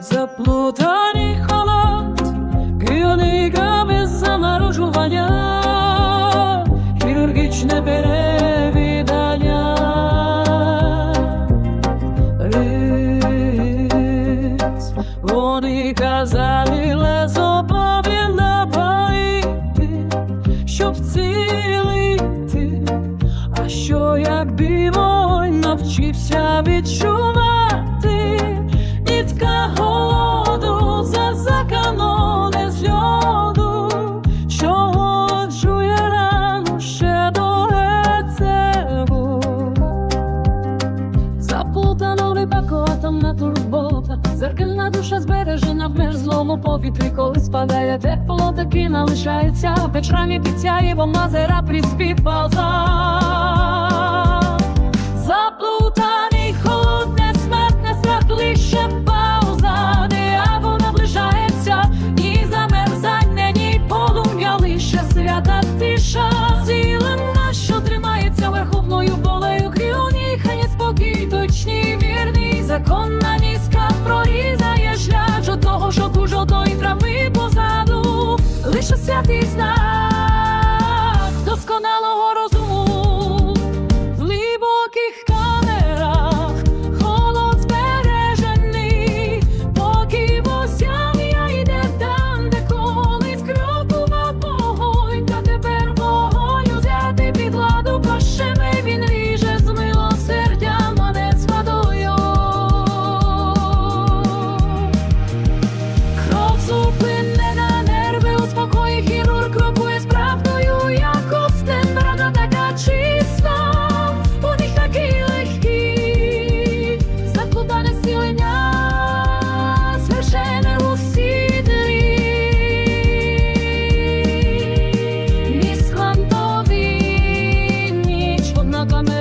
Заплутаний халат, книгами заморожування, хірургічне перевідання. Вони казали, лезо палити, щоб цілити, А що якби вогонь навчився відчувати, в повітрі, коли спадає тепло, таки налишається. Вечорами піця, бо мазера приспівпалза. Заплутаний холодне, смертне страх лише пауза, диявол наближається, ні замерзання, ні полум'я, лише свята тиша, зілена, що тримається верховною волею. Кріоні, хай спокій, точні, вірний, законна низька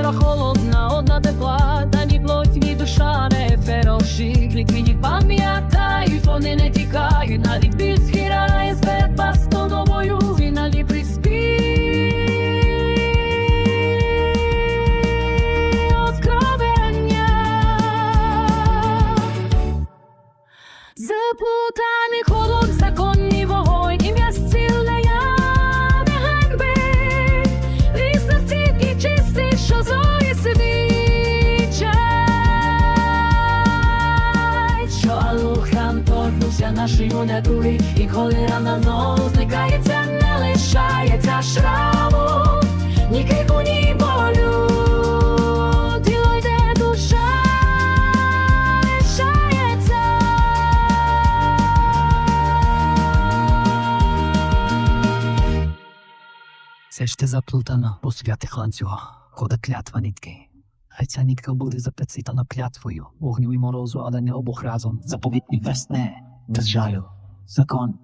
одна холодна, одна тепла, та ні плоть, ні душа не фероші, клітвіні пам'ятають, вони не тікають, навіть біль схирає з безпастоновою, фіналі приспів. Откровення. Заплутаний холод, законний вогонь, ім'я зцілення нашої натури, і коли рана знов зникається, не лишається шраму, ні крику, ні болю. Все ж те заплутано по святих ланцюгах, хода клятва нитки. Хай ця нитка буде запецитана клятвою, вогню і морозу, але не обох разом. Заповітні весне, без жалю. Закон